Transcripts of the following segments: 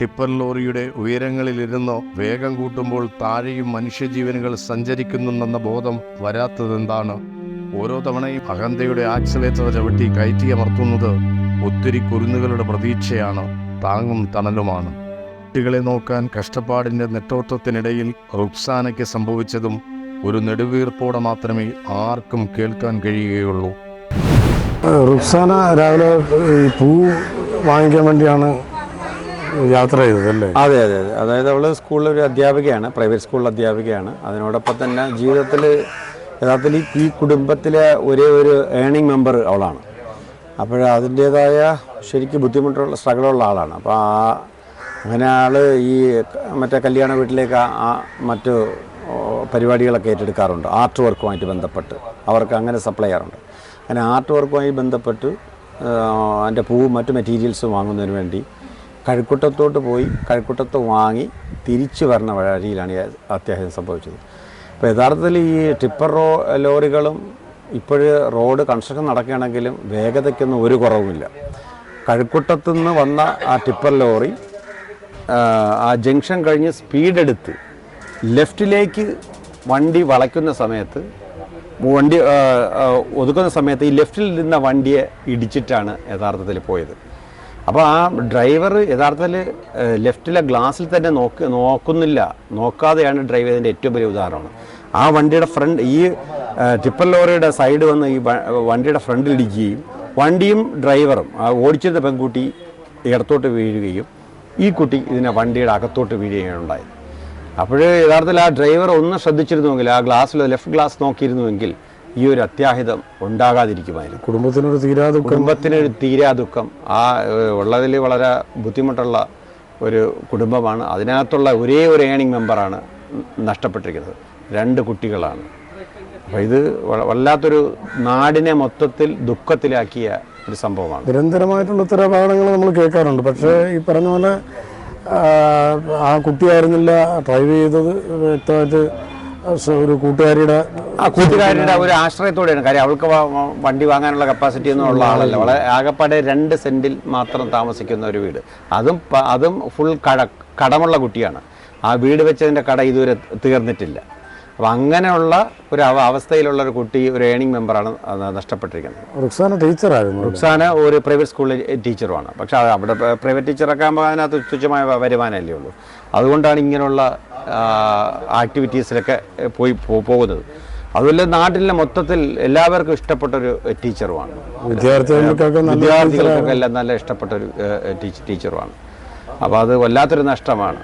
Tipper ലോറിയുടെ ഉയരങ്ങളിലിരുന്നോ വേഗം കൂട്ടുമ്പോൾ താഴെയും മനുഷ്യജീവനുകൾ സഞ്ചരിക്കുന്നുണ്ടെന്ന ബോധം വരാത്തതെന്താണ്? ഓരോ തവണയും അഹന്തയുടെ ആക്സിലേറ്റർ ചവിട്ടി കയറ്റിയമർത്തുന്നത് ഒത്തിരി കുരുന്നുകളുടെ പ്രതീക്ഷയാണ് താങ്ങും തണലുമാണ്. കുട്ടികളെ നോക്കാൻ കഷ്ടപ്പാടിന്റെ നെട്ടോട്ടത്തിനിടയിൽ റുക്സാനയ്ക്ക് സംഭവിച്ചതും ഒരു നെടുവീർപ്പോടെ മാത്രമേ ആർക്കും കേൾക്കാൻ കഴിയുകയുള്ളൂ. റുക്സാന രാവിലെ പൂ വാങ്ങിക്കാൻ വേണ്ടിയാണ് യാത്ര ചെയ്തത് അല്ലേ അതെ അതെ അതെ. അതായത് അവൾ സ്കൂളിൽ ഒരു അധ്യാപികയാണ് പ്രൈവറ്റ് സ്കൂളിലെ അധ്യാപികയാണ്. അതിനോടൊപ്പം തന്നെ ജീവിതത്തിൽ യഥാർത്ഥത്തിൽ ഈ- കുടുംബത്തിലെ ഒരേ ഒരു ഏണിംഗ് മെമ്പർ അവളാണ്. അപ്പോൾ അതിന്റേതായ ശരിക്കും ബുദ്ധിമുട്ടുള്ള സ്ട്രഗിളുള്ള ആളാണ്. അപ്പോൾ ആ അങ്ങനെ ആൾ ഈ മറ്റേ കല്യാണ വീട്ടിലേക്ക് ആ- മറ്റു പരിപാടികളൊക്കെ ഏറ്റെടുക്കാറുണ്ട്. ആർട്ട് വർക്കുമായിട്ട് ബന്ധപ്പെട്ട്. അവർക്ക് അങ്ങനെ സപ്ലൈ ചെയ്യാറുണ്ട്. അങ്ങനെ ആർട്ട് വർക്കുമായി ബന്ധപ്പെട്ട് അതിന്റെ പൂവും മറ്റു മെറ്റീരിയൽസും വാങ്ങുന്നതിന് വേണ്ടി കഴക്കൂട്ടത്തോട്ട് പോയി കഴക്കൂട്ടത്ത് വാങ്ങി തിരിച്ചു വരുന്ന വഴിയിലാണ് അത്യാഹിതം സംഭവിച്ചത്. അപ്പോൾ യഥാർത്ഥത്തിൽ ഈ ടിപ്പർ റോ ലോറികളും ഇപ്പോൾ റോഡ് കൺസ്ട്രക്ഷൻ നടക്കുകയാണെങ്കിലും വേഗതയ്ക്കൊന്നും ഒരു കുറവുമില്ല. കഴക്കൂട്ടത്തു നിന്ന് വന്ന ആ ടിപ്പർ ലോറി ആ, ജംഗ്ഷൻ കഴിഞ്ഞ് സ്പീഡെടുത്ത് ലെഫ്റ്റിലേക്ക് വണ്ടി വളയ്ക്കുന്ന സമയത്ത് വണ്ടി ഒതുക്കുന്ന സമയത്ത് ഈ ലെഫ്റ്റിൽ നിന്ന വണ്ടിയെ ഇടിച്ചിട്ടാണ് യഥാർത്ഥത്തിൽ പോയത്. അപ്പോൾ ആ ഡ്രൈവർ യഥാർത്ഥത്തിൽ ലെഫ്റ്റിലെ ഗ്ലാസ്സിൽ തന്നെ നോക്ക് നോക്കുന്നില്ല. നോക്കാതെയാണ് ഡ്രൈവ് ചെയ്തതിന്റെ ഏറ്റവും വലിയ ഉദാഹരണമാണ് ആ വണ്ടിയുടെ ഫ്രണ്ട് ഈ ടിപ്പർ ലോറിയുടെ സൈഡ് വന്ന് ഈ വണ്ടിയുടെ ഫ്രണ്ടിൽ ഇടിക്കുകയും വണ്ടിയും ഡ്രൈവറും ഓടിച്ചിരുന്ന പെൺകുട്ടി ഇടത്തോട്ട് വീഴുകയും ഈ കുട്ടി ഇതിനെ വണ്ടിയുടെ അകത്തോട്ട് വീഴുകയാണ് ഉണ്ടായത്. അപ്പോൾ യഥാർത്ഥത്തിൽ ആ ഡ്രൈവർ ഒന്ന് ശ്രദ്ധിച്ചിരുന്നുവെങ്കിൽ ആ ഗ്ലാസ്സിൽ ലെഫ്റ്റ് ഗ്ലാസ് നോക്കിയിരുന്നുവെങ്കിൽ ഈ ഒരു അത്യാഹിതം ഉണ്ടാകാതിരിക്കുമായിരുന്നു. കുടുംബത്തിനൊരു തീരാ കുടുംബത്തിന് ഒരു തീരാ ദുഃഖം. ആ ഉള്ളതിൽ വളരെ ബുദ്ധിമുട്ടുള്ള ഒരു കുടുംബമാണ്. അതിനകത്തുള്ള ഒരേ ഒരു ഏണിംഗ് മെമ്പറാണ് നഷ്ടപ്പെട്ടിരിക്കുന്നത്. രണ്ട് കുട്ടികളാണ്. അപ്പോൾ ഇത് വല്ലാത്തൊരു നാടിനെ മൊത്തത്തിൽ ദുഃഖത്തിലാക്കിയ ഒരു സംഭവമാണ്. നിരന്തരമായിട്ടുള്ള ഇത്തരം അപകടങ്ങൾ നമ്മൾ കേൾക്കാറുണ്ട്. പക്ഷേ ഈ പറഞ്ഞ പോലെ ആ, കുട്ടിയായിരുന്നില്ല ഡ്രൈവ് ചെയ്തത് വ്യക്തമായിട്ട് ഒരു കൂട്ടുകാരിയുടെ ആ കൂട്ടുകാരിയുടെ ഒരു ആശ്രയത്തോടെയാണ്. കാര്യം അവൾക്ക് വണ്ടി വാങ്ങാനുള്ള കപ്പാസിറ്റി ഒന്നും ഉള്ള ആളല്ല. വളരെ ആകപ്പാടെ രണ്ട് സെന്റിൽ മാത്രം താമസിക്കുന്ന ഒരു വീട്. അതും അതും ഫുൾ കട കടമുള്ള കുട്ടിയാണ്. ആ വീട് വെച്ചതിന്റെ കട ഇതുവരെ തീർന്നിട്ടില്ല. അപ്പോൾ അങ്ങനെയുള്ള ഒരു അവസ്ഥയിലുള്ള ഒരു കുട്ടി ഒരു ഏണിംഗ് മെമ്പറാണ് നഷ്ടപ്പെട്ടിരിക്കുന്നത്. റുക്സാന ടീച്ചറായിരുന്നു റുക്സാന ഒരു പ്രൈവറ്റ് സ്കൂളിൽ ടീച്ചറുമാണ്. പക്ഷേ അവിടെ പ്രൈവറ്റ് ടീച്ചറൊക്കെ ആകുമ്പോൾ അതിനകത്ത് തുച്ഛമായ വരുമാനമല്ലേ ഉള്ളൂ. അതുകൊണ്ടാണ് ഇങ്ങനെയുള്ള ആക്ടിവിറ്റീസിലൊക്കെ പോയി പോകുന്നത്. അതുപോലെ നാട്ടിലെ മൊത്തത്തിൽ എല്ലാവർക്കും ഇഷ്ടപ്പെട്ട ഒരു ടീച്ചറുമാണ്. വിദ്യാർത്ഥികൾക്കൊക്കെ വിദ്യാർത്ഥികൾക്കൊക്കെ എല്ലാം നല്ല ഇഷ്ടപ്പെട്ട ഒരു ടീച്ചറുമാണ്. അപ്പോൾ അത് വല്ലാത്തൊരു നഷ്ടമാണ്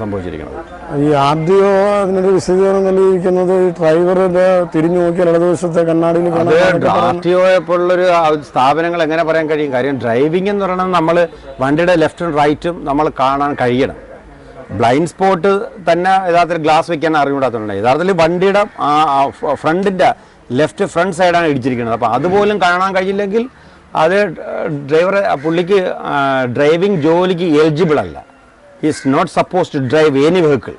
സംഭവിച്ചിരിക്കുന്നത്. ഈ ആദ്യമോ അതിനൊരു വിശദീകരണം നൽകിയിരിക്കുന്നത് ഈ ഡ്രൈവറുടെ തിരിഞ്ഞു നോക്കിയാൽ ഇടതുവശത്തെ കണ്ണാടിയിൽ ഒയെ പോലുള്ളൊരു സ്ഥാപനങ്ങൾ എങ്ങനെ പറയാൻ കഴിയും? കാര്യം ഡ്രൈവിംഗ് എന്ന് പറയുന്നത് നമ്മൾ വണ്ടിയുടെ ലെഫ്റ്റും റൈറ്റും നമ്മൾ കാണാൻ കഴിയണം. ബ്ലൈൻഡ് സ്പോട്ട് തന്നെ യഥാർത്ഥത്തിൽ ഗ്ലാസ് വെക്കാൻ അറിഞ്ഞൂടാത്തതുണ്ട് യഥാർത്ഥത്തിൽ വണ്ടിയുടെ ഫ്രണ്ടിന്റെ ലെഫ്റ്റ് ഫ്രണ്ട് സൈഡാണ് ഇടിച്ചിരിക്കുന്നത്. അപ്പോൾ അതുപോലും കാണാൻ കഴിയില്ലെങ്കിൽ അത് ഡ്രൈവർ പുള്ളിക്ക് ഡ്രൈവിംഗ് ജോലിക്ക് എലിജിബിൾ അല്ല. Is not suppose to drive any vehicle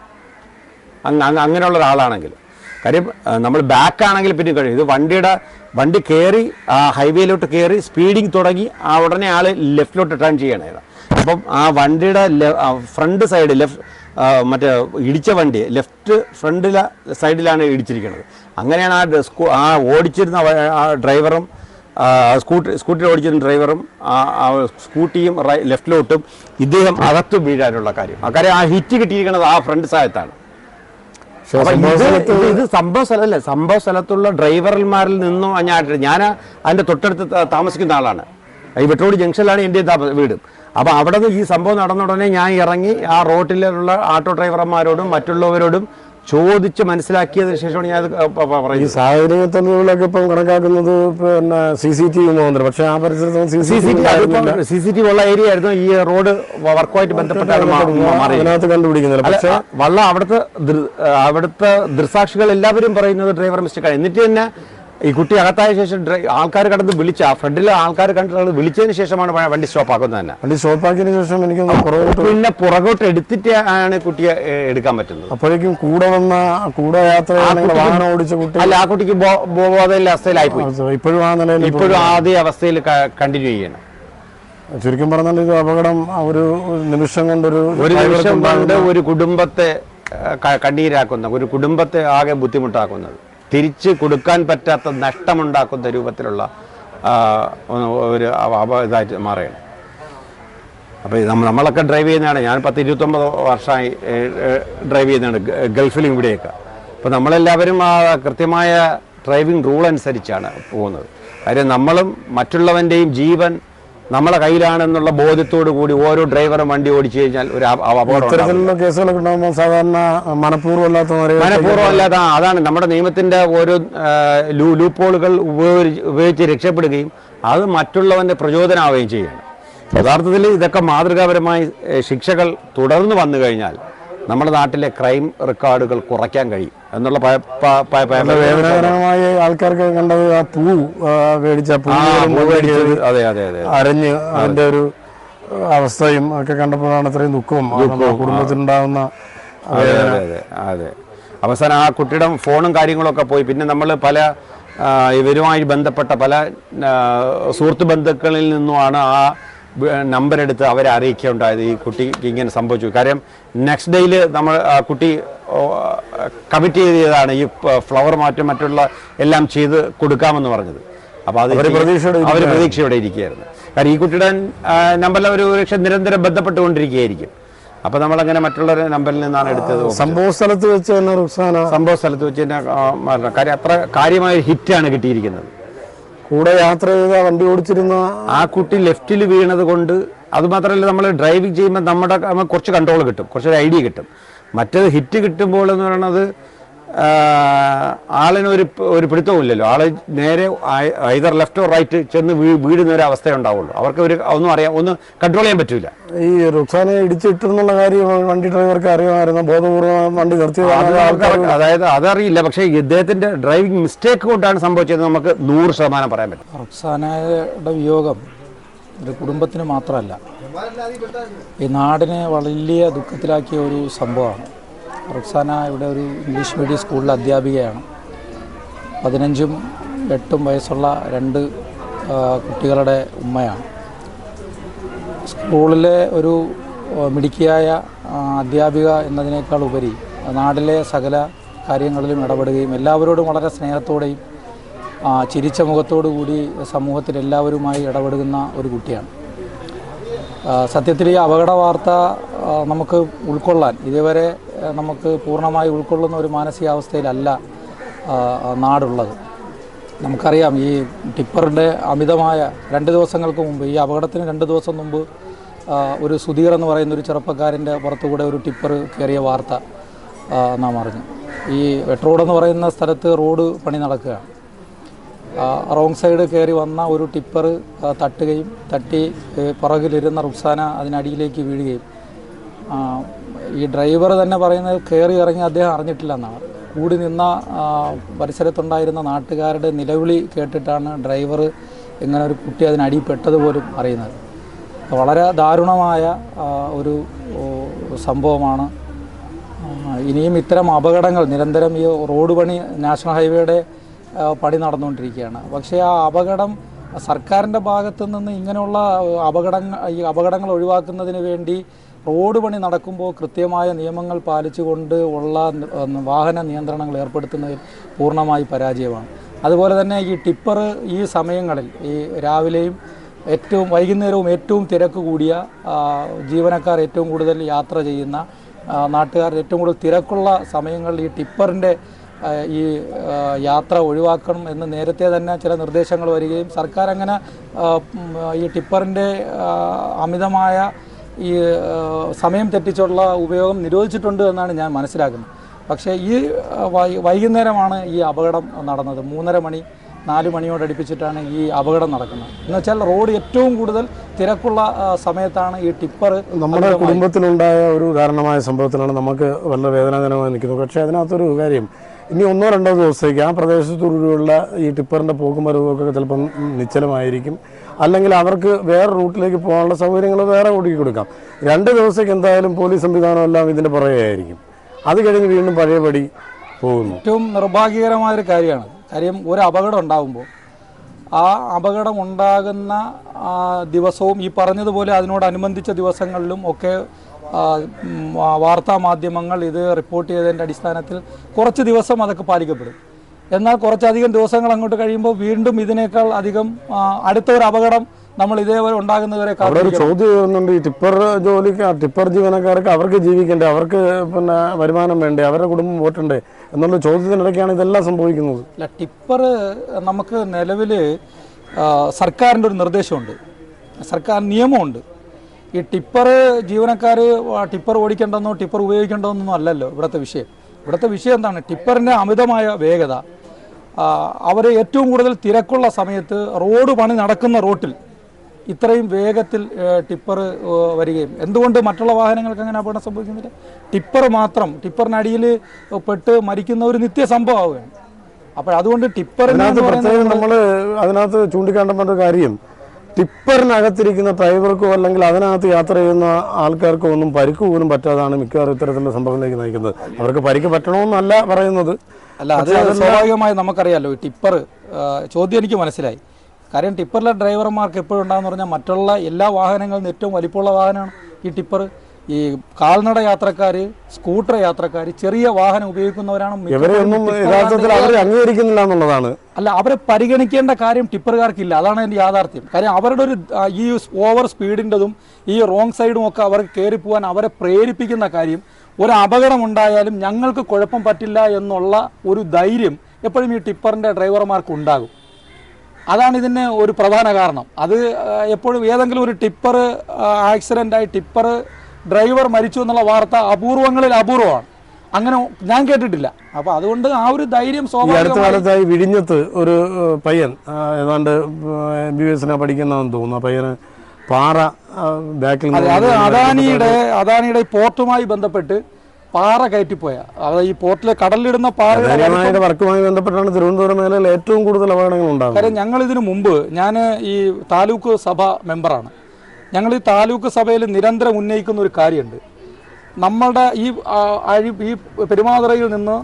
അങ്ങ് അങ്ങ് അങ്ങനെയുള്ള ഒരാളാണെങ്കിൽ. കാര്യം നമ്മൾ ബാക്ക് ആണെങ്കിൽ പിന്നെ കഴിയും. ഇത് വണ്ടിയുടെ വണ്ടി കയറി ഹൈവേയിലോട്ട് കയറി സ്പീഡിങ് തുടങ്ങി ആ ഉടനെ ആൾ ലെഫ്റ്റിലോട്ട് ടേൺ ചെയ്യണം ഇത്. അപ്പം ആ വണ്ടിയുടെ ഫ്രണ്ട് സൈഡ് ലെഫ്റ്റ് മറ്റേ ഇടിച്ച വണ്ടി ലെഫ്റ്റ് ഫ്രണ്ടിലെ സൈഡിലാണ് ഇടിച്ചിരിക്കുന്നത്. അങ്ങനെയാണ് ആ സ്കൂ- ആ ഓടിച്ചിരുന്ന ആ ഡ്രൈവറും ആ, സ്കൂട്ടർ സ്കൂട്ടർ ഓടിച്ചിരുന്ന ഡ്രൈവറും സ്കൂട്ടിയും ലെഫ്റ്റിലോട്ടും ഇദ്ദേഹം അകത്ത് വീഴാനുള്ള കാര്യം. ആ കാര്യം ആ ഹിറ്റ് കിട്ടിയിരിക്കുന്നത് ആ ഫ്രണ്ട് സഹായത്താണ്. അപ്പൊ ഇത് സംഭവ സ്ഥലമല്ല സംഭവ സ്ഥലത്തുള്ള ഡ്രൈവർമാരിൽ നിന്നും ഞാൻ ഞാൻ അതിന്റെ തൊട്ടടുത്ത് താമസിക്കുന്ന ആളാണ്. ഈ വെട്ടോടി ജംഗ്ഷനിലാണ് എന്റെ വീട്. അപ്പോൾ അവിടെ നിന്ന് ഈ സംഭവം നടന്ന ഉടനെ ഞാൻ ഇറങ്ങി ആ റോട്ടിലുള്ള ആട്ടോ ഡ്രൈവർമാരോടും മറ്റുള്ളവരോടും ചോദിച്ച് മനസ്സിലാക്കിയതിന് ശേഷമാണ് ഞാൻ ഇത് പ- പ- ഈ സാഹചര്യത്തിലൊക്കെ ഇപ്പം കണക്കാക്കുന്നത് പിന്നെ സി സി ടി വി മുഖാന്തരം പക്ഷേ ആ പരിസരത്ത് C C T C C T ഉള്ള ഏരിയ ആയിരുന്നു. ഈ റോഡ് വർക്കുമായിട്ട് ബന്ധപ്പെട്ടാണ് അതിനകത്ത് കണ്ടുപിടിക്കുന്നില്ല. പക്ഷേ വള്ള അവിടുത്തെ അവിടുത്തെ ദൃസാക്ഷികൾ എല്ലാവരും പറയുന്നത് ഡ്രൈവർ മിസ്റ്റേക്കാണ് എന്നിട്ട് തന്നെ ഈ കുട്ടി അകത്തായ ശേഷം ആൾക്കാർ കടന്ന് വിളിച്ച ഫ്രണ്ടിലെ ആൾക്കാർ കണ്ടിട്ട് വിളിച്ചതിന് ശേഷമാണ് വണ്ടി സ്റ്റോപ്പ് ആക്കുന്നത് തന്നെ. വണ്ടി സ്റ്റോപ്പ് ആക്കിയതിന് ശേഷം എനിക്ക് പുറകോട്ട് പിന്നെ പുറകോട്ട് എടുത്തിട്ട് ആണ് കുട്ടിയെ എടുക്കാൻ പറ്റുന്നത്. അപ്പോഴേക്കും കൂടെ വന്ന കൂടെ യാത്ര വാഹനം ഓടിച്ച കുട്ടി അല്ല ആ കുട്ടിക്ക് ബോ- അവസ്ഥയിലായി പോയി ഇപ്പോഴും ആ നിലയിൽ ഇപ്പോഴും ആദ്യ അവസ്ഥയിൽ കണ്ടിന്യൂ ചെയ്യണം. ചുരുക്കം പറഞ്ഞാൽ ഇത് അപകടം ഒരു നിമിഷം കൊണ്ടൊരു ഒരു നിമിഷം കൊണ്ട് ഒരു കുടുംബത്തെ കണ്ണീരാക്കുന്ന ഒരു കുടുംബത്തെ ആകെ ബുദ്ധിമുട്ടാക്കുന്നത്. തിരിച്ച് കൊടുക്കാൻ പറ്റാത്ത നഷ്ടമുണ്ടാക്കുന്ന രൂപത്തിലുള്ള ഒരു ഇതായിട്ട് മാറുകയാണ്. അപ്പോൾ നമ്മ നമ്മളൊക്കെ ഡ്രൈവ് ചെയ്യുന്നതാണ്. ഞാൻ പത്ത് ഇരുപത്തൊമ്പത് വർഷമായി ഡ്രൈവ് ചെയ്യുന്നതാണ്. ഗൾഫിലും ഇവിടെയൊക്കെ. അപ്പോൾ നമ്മളെല്ലാവരും ആ കൃത്യമായ ഡ്രൈവിംഗ് റൂൾ അനുസരിച്ചാണ് പോകുന്നത്. കാര്യം നമ്മളും മറ്റുള്ളവന്റെയും ജീവൻ നമ്മളെ കയ്യിലാണെന്നുള്ള ബോധ്യത്തോടു കൂടി ഓരോ ഡ്രൈവറും വണ്ടി ഓടിച്ചു കഴിഞ്ഞാൽ ഒരു മനഃപൂർവമല്ലാത്ത അപകടം ഉണ്ടാകുമ്പോൾ സാധാരണ മനഃപൂർവം അല്ലാത്ത മനഃപൂർവം അല്ലാതെ ആ, അതാണ് നമ്മുടെ നിയമത്തിന്റെ ഓരോ ലൂപ്പോളുകൾ ഉപയോഗിച്ച് ഉപയോഗിച്ച് രക്ഷപ്പെടുകയും അത് മറ്റുള്ളവന്റെ പ്രചോദനമാവുകയും ചെയ്യുകയാണ്. യഥാർത്ഥത്തിൽ ഇതൊക്കെ മാതൃകാപരമായി ശിക്ഷകൾ തുടർന്ന് വന്നു കഴിഞ്ഞാൽ നമ്മുടെ നാട്ടിലെ ക്രൈം റെക്കോർഡുകൾ കുറയ്ക്കാൻ കഴിയും എന്നുള്ള വേദനാജനകമായി ആൾക്കാർക്ക് കണ്ടത് ആ പൂ മേടിച്ച പൂ. അതെ അതെ അതെ അരഞ്ഞ് അതിന്റെ ഒരു അവസ്ഥയും ഒക്കെ കണ്ടപ്പോഴാണ് ഇത്രയും ദുഃഖവും. കുടുംബത്തിനുണ്ടാവുന്ന അതെ അതെ അതെ അവസാനം ആ കുട്ടിയുടെ ഫോണും കാര്യങ്ങളൊക്കെ പോയി. പിന്നെ നമ്മൾ പല ഇവരുമായി ബന്ധപ്പെട്ട പല സുഹൃത്ത് ബന്ധുക്കളിൽ നിന്നുമാണ് ആ നമ്പർ എടുത്ത് അവരെ അറിയിക്കുകയുണ്ടായത് ഈ കുട്ടിക്ക് ഇങ്ങനെ സംഭവിച്ചു. കാര്യം നെക്സ്റ്റ് ഡേയിൽ നമ്മൾ കുട്ടി കമ്മിറ്റ് ചെയ്തതാണ് ഈ ഫ്ലവർ മാറ്റം മറ്റുള്ള എല്ലാം ചെയ്ത് കൊടുക്കാമെന്ന് പറഞ്ഞത്. അപ്പോൾ അത് അവർ പ്രതീക്ഷയോടെ ഇരിക്കുകയായിരുന്നു. കാരണം ഈ കുട്ടിയുടെ നമ്പറിൽ ഒരു ഒരുപക്ഷെ നിരന്തരം ബന്ധപ്പെട്ടുകൊണ്ടിരിക്കുകയായിരിക്കും. അപ്പോൾ നമ്മളങ്ങനെ മറ്റുള്ളവരുടെ നമ്പറിൽ നിന്നാണ് എടുത്തത് സംഭവ സ്ഥലത്ത് വെച്ച് തന്നെ സംഭവ സ്ഥലത്ത് വെച്ച് തന്നെ കാര്യം അത്ര കാര്യമായ ഹിറ്റാണ് കിട്ടിയിരിക്കുന്നത്. കൂടെ യാത്ര ചെയ്ത വണ്ടി ഓടിച്ചിരുന്ന ആ കുട്ടി ലെഫ്റ്റിൽ വീണത് കൊണ്ട് അതുമാത്രമല്ല നമ്മൾ ഡ്രൈവിംഗ് ചെയ്യുമ്പോൾ നമ്മുടെ കുറച്ച് കൺട്രോൾ കിട്ടും കുറച്ചൊരു ഐഡിയ കിട്ടും. മറ്റേത് ഹിറ്റ് കിട്ടുമ്പോൾ എന്ന് പറയുന്നത് ആളിന് ഒരു ഒരു പിടുത്തവുമില്ലല്ലോ. ആൾ നേരെ ഐതർ ലെഫ്റ്റ് ഓർ റൈറ്റ് ചെന്ന് വീ വീഴുന്ന ഒരു അവസ്ഥ ഉണ്ടാവുള്ളൂ. അവർക്ക് ഒരു ഒന്നും അറിയാം ഒന്ന് കൺട്രോൾ ചെയ്യാൻ പറ്റില്ല ഈ റുക്സാനെ ഇടിച്ചിട്ടെന്നുള്ള കാര്യം വണ്ടി ഡ്രൈവർക്ക് അറിയാമായിരുന്നു. ബോധപൂർവം വണ്ടി നിർത്തി അതായത് അതറിയില്ല. പക്ഷേ ഇദ്ദേഹത്തിന്റെ ഡ്രൈവിംഗ് മിസ്റ്റേക്ക് കൊണ്ടാണ് സംഭവിച്ചത് നമുക്ക് നൂറ് ശതമാനം പറയാൻ പറ്റും. റുക്സാനയുടെ വിയോഗം ഒരു കുടുംബത്തിന് മാത്രമല്ല ഈ നാടിനെ വലിയ ദുഃഖത്തിലാക്കിയ ഒരു സംഭവമാണ്. റൊക്സാന ഇവിടെ ഒരു ഇംഗ്ലീഷ് മീഡിയം സ്കൂളിലെ അധ്യാപികയാണ്. പതിനഞ്ചും എട്ടും വയസ്സുള്ള രണ്ട് കുട്ടികളുടെ ഉമ്മയാണ്. സ്കൂളിലെ ഒരു മിടുക്കിയായ അധ്യാപിക എന്നതിനേക്കാൾ ഉപരി നാട്ടിലെ സകല കാര്യങ്ങളിലും ഇടപെടുകയും എല്ലാവരോടും വളരെ സ്നേഹത്തോടെയും ചിരിച്ച മുഖത്തോടു കൂടി സമൂഹത്തിൽ എല്ലാവരുമായി ഇടപെടുന്ന ഒരു കുട്ടിയാണ്. സത്യത്തിൽ ഈ അപകട വാർത്ത നമുക്ക് ഉൾക്കൊള്ളാൻ ഇതുവരെ നമുക്ക് പൂർണമായി ഉൾക്കൊള്ളുന്ന ഒരു മാനസികാവസ്ഥയിലല്ല നാടുള്ളത്. നമുക്കറിയാം ഈ ടിപ്പറിന്റെ അമിതമായ രണ്ട് ദിവസങ്ങൾക്ക് മുമ്പ് ഈ അപകടത്തിന് രണ്ട് ദിവസം മുമ്പ് ഒരു സുധീർ എന്ന് പറയുന്ന ഒരു ചെറുപ്പക്കാരന്റെ പുറത്തുകൂടെ ഒരു ടിപ്പർ കയറിയ വാർത്ത നാം അറിഞ്ഞു. ഈ വെട്രോഡ് എന്ന് പറയുന്ന സ്ഥലത്ത് റോഡ് പണി നടക്കുകയാണ്. റോങ് സൈഡ് കയറി വന്ന ഒരു ടിപ്പർ തട്ടുകയും തട്ടി പുറകിലിരുന്ന റുക്സാന അതിനടിയിലേക്ക് വീഴുകയും. ഈ ഡ്രൈവർ തന്നെ പറയുന്നത് കയറി ഇറങ്ങി അദ്ദേഹം അറിഞ്ഞിട്ടില്ല എന്നാണ്. കൂടി നിന്ന പരിസരത്തുണ്ടായിരുന്ന നാട്ടുകാരുടെ നിലവിളി കേട്ടിട്ടാണ് ഡ്രൈവർ ഇങ്ങനെ ഒരു കുട്ടി അതിനടിപ്പെട്ടത് പോലും അറിയുന്നത്. വളരെ ദാരുണമായ ഒരു സംഭവമാണ്. ഇനിയും ഇത്തരം അപകടങ്ങൾ നിരന്തരം ഈ റോഡ് പണി നാഷണൽ ഹൈവേയുടെ പണി നടന്നുകൊണ്ടിരിക്കുകയാണ്. പക്ഷേ ആ അപകടം സർക്കാരിന്റെ ഭാഗത്തു നിന്ന് ഇങ്ങനെയുള്ള അപകടങ്ങൾ ഈ അപകടങ്ങൾ ഒഴിവാക്കുന്നതിന് വേണ്ടി റോഡ് പണി നടക്കുമ്പോൾ കൃത്യമായ നിയമങ്ങൾ പാലിച്ചുകൊണ്ട് ഉള്ള വാഹന നിയന്ത്രണങ്ങൾ ഏർപ്പെടുത്തുന്നതിൽ പൂർണമായി പരാജയമാണ്. അതുപോലെ തന്നെ ഈ ടിപ്പർ ഈ സമയങ്ങളിൽ ഈ രാവിലെയും ഏറ്റവും വൈകുന്നേരവും ഏറ്റവും തിരക്ക് കൂടിയ ജീവനക്കാർ ഏറ്റവും കൂടുതൽ യാത്ര ചെയ്യുന്ന നാട്ടുകാർ ഏറ്റവും കൂടുതൽ തിരക്കുള്ള സമയങ്ങളിൽ ഈ ടിപ്പറിന്റെ ഈ യാത്ര ഒഴിവാക്കണം എന്ന് നേരത്തെ തന്നെ ചില നിർദ്ദേശങ്ങൾ വരികയും സർക്കാർ അങ്ങനെ ഈ ടിപ്പറിന്റെ അമിതമായ ഈ സമയം തെറ്റിച്ചുള്ള ഉപയോഗം നിരോധിച്ചിട്ടുണ്ട് എന്നാണ് ഞാൻ മനസ്സിലാക്കുന്നത്. പക്ഷേ ഈ വൈകുന്നേരമാണ് ഈ അപകടം നടന്നത്. മൂന്നര മണി നാല് മണിയോടടുപ്പിച്ചിട്ടാണ് ഈ അപകടം നടക്കുന്നത്. എന്ന് വെച്ചാൽ റോഡ് ഏറ്റവും കൂടുതൽ തിരക്കുള്ള സമയത്താണ് ഈ ടിപ്പർ നമ്മുടെ കുടുംബത്തിലുണ്ടായ ഒരു കാരണമായ സംഭവത്തിലാണ് നമുക്ക് വളരെ വേദനാജനകമായി നിൽക്കുന്നത്. പക്ഷേ അതിനകത്തൊരു കാര്യം ഇനി ഒന്നോ രണ്ടോ ദിവസത്തേക്ക് ആ പ്രദേശത്തുള്ള ഈ ടിപ്പറിന്റെ പോക്കും വരവൊക്കെ ചിലപ്പം നിശ്ചലമായിരിക്കും. അല്ലെങ്കിൽ അവർക്ക് വേറെ റൂട്ടിലേക്ക് പോകാനുള്ള സൗകര്യങ്ങൾ വേറെ ഒടുക്കി കൊടുക്കാം. രണ്ട് ദിവസത്തേക്ക് എന്തായാലും പോലീസ് സംവിധാനം എല്ലാം ഇതിന്റെ പുറകെയായിരിക്കും. അത് കഴിഞ്ഞ് വീണ്ടും പഴയപടി പോകുന്നു. ഏറ്റവും നിർഭാഗ്യകരമായ ഒരു കാര്യമാണ്. കാര്യം ഒരു അപകടം ഉണ്ടാകുമ്പോൾ ആ അപകടം ഉണ്ടാകുന്ന ദിവസവും ഈ പറഞ്ഞതുപോലെ അതിനോടനുബന്ധിച്ച ദിവസങ്ങളിലും ഒക്കെ വാർത്താ മാധ്യമങ്ങൾ ഇത് റിപ്പോർട്ട് ചെയ്തതിന്റെ അടിസ്ഥാനത്തിൽ കുറച്ച് ദിവസം അതൊക്കെ പാലിക്കപ്പെടും. എന്നാൽ കുറച്ചധികം ദിവസങ്ങൾ അങ്ങോട്ട് കഴിയുമ്പോൾ വീണ്ടും ഇതിനേക്കാൾ അധികം അടുത്ത ഒരു അപകടം നമ്മൾ ഇതേപോലെ ഉണ്ടാകുന്നവരെ ചോദ്യം ഈ ടിപ്പർ ജോലിക്ക് ടിപ്പർ ജീവനക്കാർക്ക് അവർക്ക് ജീവിക്കണ്ടേ അവർക്ക് പിന്നെ വരുമാനം വേണ്ടേ അവരുടെ കുടുംബം പോറ്റണ്ടേ എന്നുള്ള ചോദ്യത്തിനിടയ്ക്കാണ് ഇതെല്ലാം സംഭവിക്കുന്നത്. അല്ല ടിപ്പർ നമുക്ക് നിലവിൽ സർക്കാരിന്റെ ഒരു നിർദ്ദേശമുണ്ട്. സർക്കാർ നിയമമുണ്ട്. ഈ ടിപ്പർ ജീവനക്കാർ ടിപ്പർ ഓടിക്കേണ്ടെന്നോ ടിപ്പർ ഉപയോഗിക്കേണ്ടതെന്നോ അല്ലല്ലോ ഇവിടുത്തെ വിഷയം. ഇവിടുത്തെ വിഷയം എന്താണ്? ടിപ്പറിന്റെ അമിതമായ വേഗത. അവർ ഏറ്റവും കൂടുതൽ തിരക്കുള്ള സമയത്ത് റോഡ് പണി നടക്കുന്ന റോട്ടിൽ ഇത്രയും വേഗത്തിൽ ടിപ്പർ വരികയും. എന്തുകൊണ്ട് മറ്റുള്ള വാഹനങ്ങൾക്ക് അങ്ങനെ അപകടം സംഭവിക്കുന്നില്ല? ടിപ്പർ മാത്രം ടിപ്പറിനടിയിൽ പെട്ട് മരിക്കുന്ന ഒരു നിത്യ സംഭവമാവുകയാണ് അപ്പോൾ അതുകൊണ്ട് ടിപ്പറിനകത്ത് നമ്മൾ അതിനകത്ത് ചൂണ്ടിക്കാണ്ടുന്ന ഒരു കാര്യം ടിപ്പറിനകത്തിരിക്കുന്ന ഡ്രൈവർക്കോ അല്ലെങ്കിൽ അതിനകത്ത് യാത്ര ചെയ്യുന്ന ആൾക്കാർക്കോ ഒന്നും പരിക്ക് പോലും പറ്റാതാണ് മിക്കവാറും ഇത്തരത്തിലുള്ള സംഭവത്തിലേക്ക് നയിക്കുന്നത്. അവർക്ക് പരിക്ക് പറ്റണമെന്നല്ല പറയുന്നത്. അല്ല അത് സ്വാഭാവികമായി നമുക്കറിയാലോ ഈ ടിപ്പർ ചോദ്യം എനിക്ക് മനസ്സിലായി. കാര്യം ടിപ്പറിലെ ഡ്രൈവർമാർക്ക് എപ്പോഴും ഉണ്ടാകുന്ന പറഞ്ഞാൽ മറ്റുള്ള എല്ലാ വാഹനങ്ങളിൽ നിന്ന് ഏറ്റവും വലിപ്പമുള്ള വാഹനമാണ് ഈ ടിപ്പർ. ഈ കാൽനട യാത്രക്കാർ സ്കൂട്ടർ യാത്രക്കാർ ചെറിയ വാഹനം ഉപയോഗിക്കുന്നവരാണ് അംഗീകരിക്കുന്നില്ല എന്നുള്ളതാണ്. അല്ല അവരെ പരിഗണിക്കേണ്ട കാര്യം ടിപ്പറുകാർക്കില്ല അതാണ് എന്റെ യാഥാർത്ഥ്യം. കാര്യം അവരുടെ ഒരു ഈ ഓവർ സ്പീഡിന്റെതും ഈ റോങ് സൈഡും ഒക്കെ അവർ കയറി പോകാൻ അവരെ പ്രേരിപ്പിക്കുന്ന കാര്യം ഒരു അപകടം ഉണ്ടായാലും ഞങ്ങൾക്ക് കുഴപ്പം പറ്റില്ല എന്നുള്ള ഒരു ധൈര്യം എപ്പോഴും ഈ ടിപ്പറിന്റെ ഡ്രൈവർമാർക്ക് ഉണ്ടാകും. അതാണ് ഇതിന് ഒരു പ്രധാന കാരണം. അത് എപ്പോഴും ഏതെങ്കിലും ഒരു ടിപ്പർ ആക്സിഡന്റായി ടിപ്പർ ഡ്രൈവർ മരിച്ചു എന്നുള്ള വാർത്ത അപൂർവങ്ങളിൽ അപൂർവമാണ്. അങ്ങനെ ഞാൻ കേട്ടിട്ടില്ല. അപ്പൊ അതുകൊണ്ട് ആ ഒരു ധൈര്യം അടുത്ത കാലത്തായി വിഴിഞ്ഞത്ത് ഒരു പയ്യൻ ഏതാണ്ട് എം ബി എസിനെ പഠിക്കുന്നതെന്ന് തോന്നുന്നു. ആ പയ്യന് പാറ ബാക്കിൽ അതെ അദാനിയുടെ അദാനിയുടെ പോർട്ടുമായി ബന്ധപ്പെട്ട് പാറ കയറ്റിപ്പോയ. അത് ഈ പോർട്ടിലെ കടലിലിടുന്ന പാറ വർക്കുമായി ബന്ധപ്പെട്ടാണ് തിരുവനന്തപുരം മേഖലയിൽ ഏറ്റവും കൂടുതൽ അപകടങ്ങൾ ഉണ്ടാകുന്നത്. കാര്യം ഞങ്ങൾ ഇതിനു മുമ്പ് ഞാൻ ഈ താലൂക്ക് സഭ മെമ്പറാണ്. ഞങ്ങൾ ഈ താലൂക്ക് സഭയിൽ നിരന്തരം ഉന്നയിക്കുന്ന ഒരു കാര്യമുണ്ട്. നമ്മളുടെ ഈ അഴി ഈ പെരുമാതുറയിൽ നിന്ന്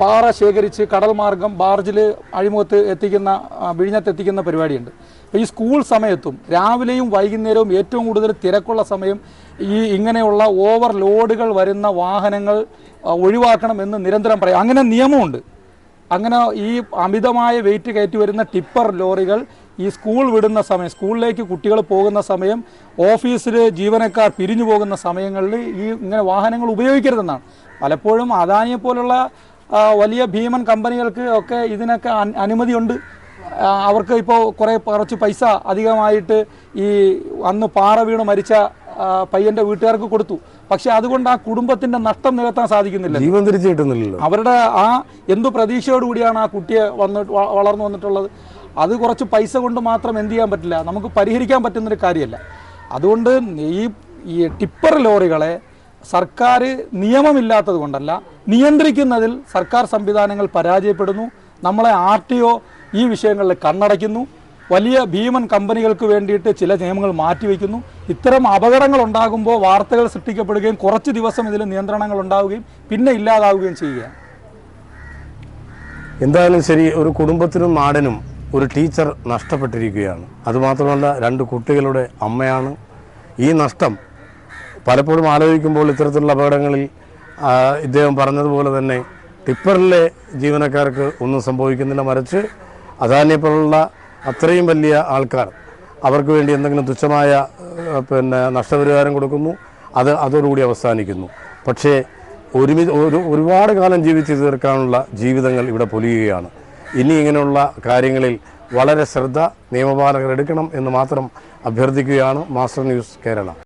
പാറ ശേഖരിച്ച് കടൽ മാർഗം ബാർജിൽ അഴിമുഖത്ത് എത്തിക്കുന്ന വിഴിഞ്ഞത്ത് എത്തിക്കുന്ന പരിപാടിയുണ്ട്. ഈ സ്കൂൾ സമയത്തും രാവിലെയും വൈകുന്നേരവും ഏറ്റവും കൂടുതൽ തിരക്കുള്ള സമയം ഈ ഇങ്ങനെയുള്ള ഓവർ ലോഡുകൾ വരുന്ന വാഹനങ്ങൾ ഒഴിവാക്കണം എന്ന് നിരന്തരം പറയും. അങ്ങനെ നിയമമുണ്ട്. അങ്ങനെ ഈ അമിതമായ വെയിറ്റ് കയറ്റി വരുന്ന ടിപ്പർ ലോറികൾ ഈ സ്കൂൾ വിടുന്ന സമയം സ്കൂളിലേക്ക് കുട്ടികൾ പോകുന്ന സമയം ഓഫീസിൽ ജീവനക്കാർ പിരിഞ്ഞു പോകുന്ന സമയങ്ങളിൽ ഈ ഇങ്ങനെ വാഹനങ്ങൾ ഉപയോഗിക്കരുതെന്നാണ്. പലപ്പോഴും അദാനിയെ പോലുള്ള വലിയ ഭീമൻ കമ്പനികൾക്ക് ഒക്കെ ഇതിനൊക്കെ അനുമതിയുണ്ട്. അവർക്ക് ഇപ്പോൾ കുറേ കുറച്ച് പൈസ അധികമായിട്ട് ഈ അന്ന് പാറ വീണ് മരിച്ച പയ്യന്റെ പയ്യന്റെ വീട്ടുകാർക്ക് കൊടുത്തു. പക്ഷേ അതുകൊണ്ട് ആ കുടുംബത്തിന്റെ നഷ്ടം നികത്താൻ സാധിക്കുന്നില്ല. ജീവൻ തിരിച്ചു കിട്ടുന്നില്ലല്ലോ. അവരുടെ ആ എന്തു പ്രതീക്ഷയോടുകൂടിയാണ് ആ കുട്ടിയെ വന്നിട്ട് വളർന്നു വന്നിട്ടുള്ളത്. അത് കുറച്ച് പൈസ കൊണ്ട് മാത്രം എന്ത് ചെയ്യാൻ പറ്റില്ല. നമുക്ക് പരിഹരിക്കാൻ പറ്റുന്നൊരു കാര്യമല്ല. അതുകൊണ്ട് ഈ ഈ ടിപ്പർ ലോറികളെ സർക്കാർ നിയമമില്ലാത്തത് കൊണ്ടല്ല നിയന്ത്രിക്കുന്നതിൽ സർക്കാർ സംവിധാനങ്ങൾ പരാജയപ്പെടുന്നു. നമ്മളെ ആർ ടി ഒ ഈ വിഷയങ്ങളിൽ കണ്ണടയ്ക്കുന്നു. വലിയ ഭീമൻ കമ്പനികൾക്ക് വേണ്ടിയിട്ട് ചില നിയമങ്ങൾ മാറ്റിവെക്കുന്നു. ഇത്തരം അപകടങ്ങൾ ഉണ്ടാകുമ്പോൾ വാർത്തകൾ സൃഷ്ടിക്കപ്പെടുകയും കുറച്ച് ദിവസം ഇതിൽ നിയന്ത്രണങ്ങൾ ഉണ്ടാവുകയും പിന്നെ ഇല്ലാതാവുകയും ചെയ്യുക എന്തായാലും ശരി ഒരു കുടുംബത്തിനും നാടിനും ഒരു ടീച്ചർ നഷ്ടപ്പെട്ടിരിക്കുകയാണ്. അതുമാത്രമല്ല രണ്ട് കുട്ടികളുടെ അമ്മയാണ്. ഈ നഷ്ടം പലപ്പോഴും ആലോചിക്കുമ്പോൾ ഇത്തരത്തിലുള്ള അപകടങ്ങളിൽ ഇദ്ദേഹം പറഞ്ഞതുപോലെ തന്നെ ടിപ്പറിലെ ജീവനക്കാർക്ക് ഒന്നും സംഭവിക്കുന്നില്ല. മറിച്ച് അദാനിയെപ്പോലുള്ള അത്രയും വലിയ ആൾക്കാർ അവർക്ക് വേണ്ടി എന്തെങ്കിലും തുച്ഛമായ പിന്നെ നഷ്ടപരിഹാരം കൊടുക്കുന്നു. അത് അതോടുകൂടി അവസാനിക്കുന്നു. പക്ഷേ ഒരുമി ഒരു ഒരുപാട് കാലം ജീവിച്ചു തീർക്കാനുള്ള ജീവിതങ്ങൾ ഇവിടെ പൊലിയുകയാണ്. ഇനി ഇങ്ങനെയുള്ള കാര്യങ്ങളിൽ വളരെ ശ്രദ്ധ നിയമപാലകർ എടുക്കണം എന്ന് മാത്രം അഭ്യർത്ഥിക്കുകയാണ് മാസ്റ്റർ ന്യൂസ് കേരള.